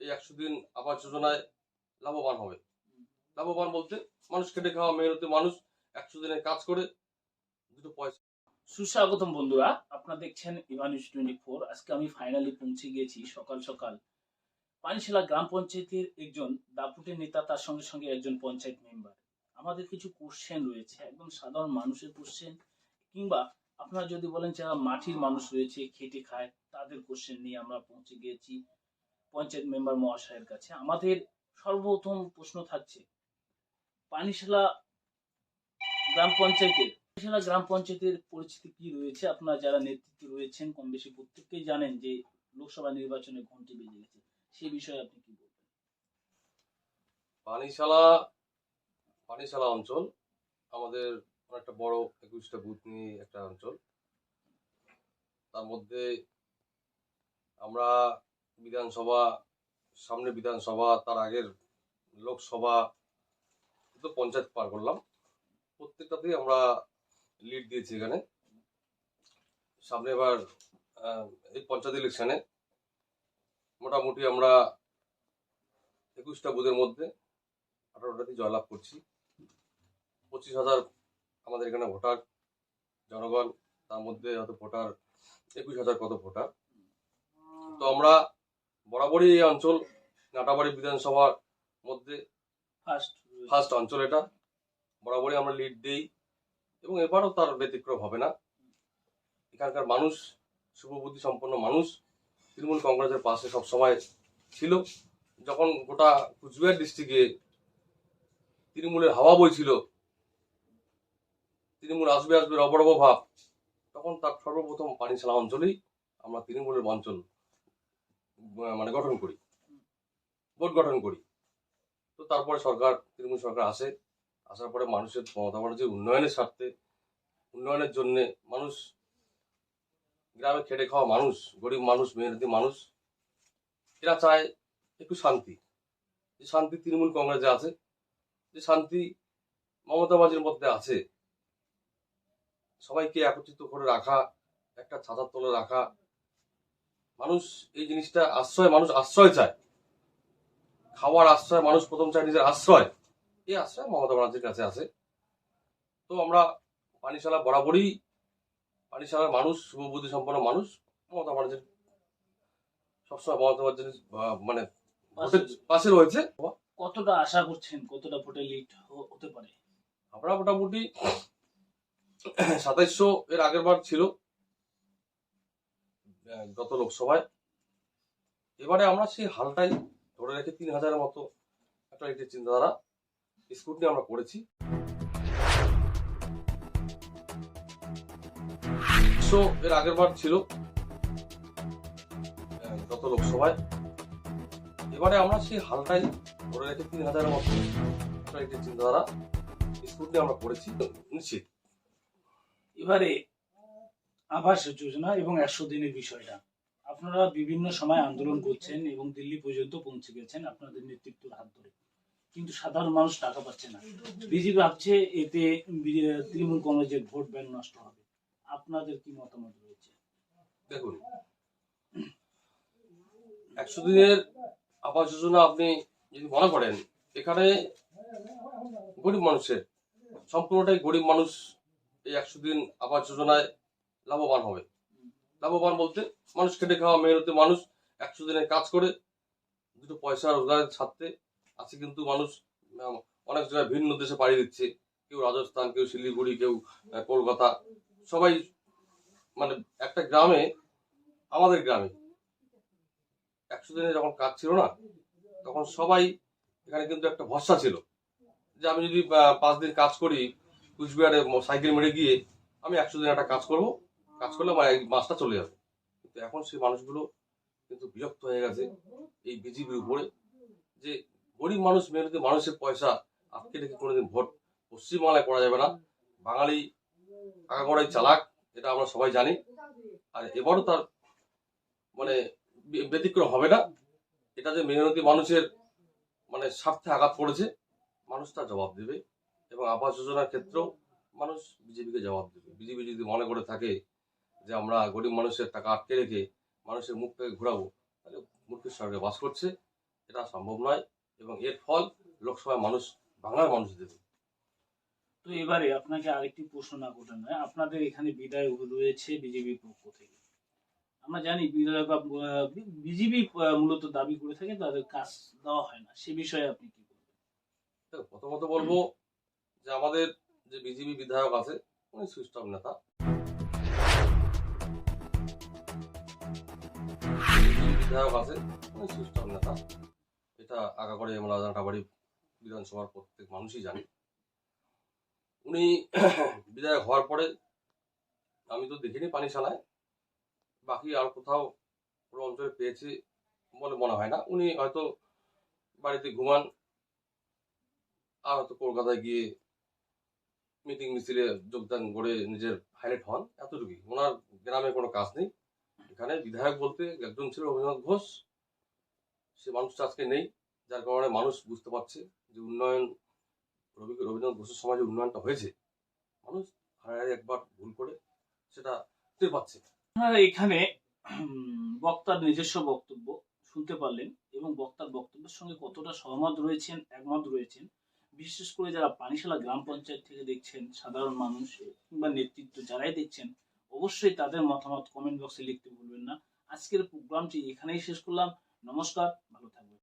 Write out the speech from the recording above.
এই একশো দিন আবাস যোজনায় লাভবান হবে। লাভবান বলতে মানুষ খেটে খাওয়া মেহনতি মানুষ একশো দিনের কাজ করে, দুটো পয়সা। সুস্বাগতম বন্ধুরা, আপনারা দেখছেন ইভানিউজ টোয়েন্টি ফোর আজকে আমি ফাইনালি পৌঁছে গিয়েছি সকাল সকাল। পানিশালা গ্রাম পঞ্চায়েতের একজন দাপুটের নেতা, তার সঙ্গে সঙ্গে একজন পঞ্চায়েত মেম্বার আমাদের কিছু কোশ্চেন রয়েছে, একদম সাধারণ মানুষের কোশ্চেন কিংবা আপনারা যদি বলেন যারা মাটির মানুষ রয়েছে, খেটে খায়, তাদের কোশ্চেন নিয়ে আমরা পৌঁছে গিয়েছি পঞ্চায়েত মেম্বার মহাশয়ের কাছে। আমাদের সর্বপ্রথম প্রশ্ন থাকছে, পানিশালা গ্রাম পঞ্চায়েতের পানিশালা গ্রাম পঞ্চায়েতের পরিস্থিতি কি রয়েছে? আপনারা যারা নেতৃত্বে রয়েছেন কম বেশি প্রত্যেককেই জানেন যে লোকসভা নির্বাচনে ঘন্টি বেজে গেছে। সেই বিষয়ে আপনি কি বলবেন? পানিশালা পানিশালা অঞ্চল আমাদের অনেকটা বড় একুশটা বুথ নিয়ে একটা অঞ্চল। তার মধ্যে আমরা বিধানসভা, সামনে বিধানসভা, তার আগের লোকসভা তো পঞ্চায়েত পার করলাম। প্রত্যেকটাতেই আমরা লিড দিয়েছি এখানে। সামনে এবার এই পঞ্চায়েত ইলেকশনে মোটামুটি আমরা একুশটা বুথের মধ্যে আঠারোটাতে জয়লাভ করছি। পঁচিশ হাজার আমাদের এখানে ভোটার, জনগণ, তার মধ্যে হয়তো ভোটার, একুশ হাজার কত ভোটার। তো আমরা বরাবরই এই অঞ্চল নাটাবাড়ি বিধানসভার মধ্যে ফার্স্ট ফার্স্ট অঞ্চল এটা। বরাবরই আমরা লিড দিই এবং এবারও তার ব্যতিক্রম হবে না। এখানকার মানুষ শুভবুদ্ধি সম্পন্ন মানুষ তৃণমূল কংগ্রেসের পাশে সব সময় ছিল। যখন গোটা কুচবিহার ডিস্ট্রিক্টে তৃণমূলের হাওয়া বইছিল তৃণমূল আসবে আসবে রবরব ভাব তখন তার সর্বপ্রথম পানিশালা অঞ্চলেই আমরা তৃণমূলের অঞ্চল মানে গঠন করি। বোর্ড গঠন করি। তো তারপরে সরকার, তৃণমূল সরকার আসে। আসার পরে মানুষের, মমতা ব্যানার্জির উন্নয়নের স্বার্থে, উন্নয়নের জন্যে মানুষ, গ্রামে খেটে খাওয়া মানুষ, গরিব মানুষ, মেহনতি মানুষ, এরা চায় একটু শান্তি। যে শান্তি তৃণমূল কংগ্রেসে আছে, যে শান্তি মমতা বাজির মধ্যে আছে। সবাইকে একত্রিত করে রাখা, একটা ছাতার তলে রাখা মানুষ এই জিনিসটা আশ্রয় মানুষ আশ্রয় চায়। খাওয়ার আশ্রয় মানুষ প্রথম চায় নিজের আশ্রয়। এই আশ্রয় মমতা ব্যানার্জির কাছে আছে। তো আমরা পানিশালা বরাবরই পানিশালার মানুষ শুভবুদ্ধি সম্পন্ন মানুষ মমতা ব্যানার্জির সবসময় মমতা ব্যানার্জির মানে পাশে রয়েছে। কতটা আশা করছেন? কতটা ভোটে লিড হতে পারে? আমরা মোটামুটি সাতাইশশো এর আগের বার ছিল। গত লোকসভায়। এবারে আমরা সেই হালটাই ধরে রেখে তিন হাজারের মতো একটা একটি চিন্তাধারা স্কুটনি আমরা করেছি। একশো এর আগের বার ছিল গত লোকসভায়। এবারে আমরা সেই হালটাই ধরে রেখে তিন হাজারের মতো একটা একটি চিন্তাধারা স্কুটনি আমরা করেছি, নিশ্চিত। এবারে আবাস যোজনা এবং একশো দিনের বিষয়টা। আপনারা বিভিন্ন সময় আন্দোলন করছেন এবং দিল্লি পর্যন্ত পৌঁছে গেছেন আপনাদের নেতৃত্বের হাত ধরে। কিন্তু সাধারণ মানুষ টাকা পাচ্ছে না। বিজেপি ভাবছে এতে তৃণমূল কংগ্রেসের ভোট ব্যাংক নষ্ট হবে। আপনাদের কি মতামত রয়েছে? দেখুন, একশো দিনের আবাস যোজনা আপনি যদি মনে করেন, এখানে গরিব মানুষের, সম্পূর্ণটাই গরিব মানুষ এই একশো দিন আবাস যোজনায় লাভবান হবে। লাভবান বলতে মানুষ খেটে খাওয়া, মেহনতি মানুষ একশো দিনের কাজ করে, দুটো পয়সা রোজগারের ছাড়তে আছে কিন্তু মানুষ অনেক জায়গায় ভিন্ন দেশে পাড়ি দিচ্ছে। কেউ রাজস্থান, কেউ শিলিগুড়ি, কেউ কলকাতা। সবাই মানে একটা গ্রামে, আমাদের গ্রামে একশো দিনে যখন কাজ ছিল না, তখন সবাই এখানে কিন্তু একটা ভরসা ছিল যে আমি যদি পাঁচ দিন কাজ করি, কুচবিহারে সাইকেল মেরে গিয়ে আমি একশো দিন একটা কাজ করব। কাজ করলে মাসটা চলে যাবে। কিন্তু এখন সেই মানুষগুলো কিন্তু বিরক্ত হয়ে গেছে এই বিজেপির উপরে যে গরিব মানুষ মেহনতি মানুষের পয়সা আজকে রেখে কোনোদিন ভোট পশ্চিমবাংলায় করা যাবে না, বাঙালি আগাগোড়াই চালাক, এটা আমরা সবাই জানি। আর এবারও তার মানে ব্যতিক্রম হবে না। এটা যে মেহনতি মানুষের মানে স্বার্থে আঘাত পড়েছে মানুষ তার জবাব দেবে এবং আবাস যোজনার ক্ষেত্রেও মানুষ বিজেপিকে জবাব দেবে। বিজেপি যদি মনে করে থাকে যে আমরা গরিব মানুষের টাকা আটকে রেখে মানুষের মুখ থেকে ঘোরাবো তাহলে মূর্খের সরকার বাস করছে। এটা সম্ভব নয় এবং এর ফল লোকসভায় মানুষ বাংলার মানুষ দেবে। তো এবারে আপনাকে আরেকটি প্রশ্ন না করতে নয় আপনাদের এখানে বিধায়ক রয়েছে বিজেপির পক্ষ থেকে। আমরা জানি বিধায়ক বিজেপি মূলত দাবি করে থাকে তাদের কাজ দেওয়া হয় না। সে বিষয়ে আপনি কি বলবেন? প্রথমত বলব যে আমাদের যে বিজেপি বিধায়ক আছে উনি সুস্থ নেতা। বিধায়ক আছে সুস্থ নেতা। এটা আগাগড়ে আমরা বিধানসভার প্রত্যেক মানুষই জানে। উনি বিধায়ক হওয়ার পরে আমি তো দেখিনি পানিশালায়, বাকি আর কোথাও কোনো অঞ্চলে পেয়েছি বলে মনে হয় না। উনি হয়তো বাড়িতে ঘুমান, আর হয়তো কলকাতায় গিয়ে মিটিং মিছিলে যোগদান করে নিজের হাইলাইট হন, এতটুকুই। ওনার গ্রামে কোনো কাজ নেই। এখানে বিধায়ক বলতে একজন ছিল রবীন্দ্রনাথ ঘোষ। সে মানুষটা আজকে নেই, যার কারণে মানুষ বুঝতে পারছে যে উন্নয়ন, রবি, রবীন্দ্রনাথ ঘোষের সমাজে উন্নয়নটা হয়েছে। মানুষ হারায় একবার ভুল করে সেটা টের পাচ্ছে। এখানে বক্তার নিজস্ব বক্তব্য শুনতে পারলেন এবং বক্তার বক্তব্যের সঙ্গে কতটা সহমত রয়েছেন, একমত রয়েছেন, বিশেষ করে যারা পানিশালা গ্রাম পঞ্চায়েত থেকে দেখছেন, সাধারণ মানুষ কিংবা নেতৃত্ব যারাই দেখছেন, অবশ্যই তাদের মতামত কমেন্ট বক্সে লিখতে আজকের প্রোগ্রামটি এখানেই শেষ করলাম। নমস্কার।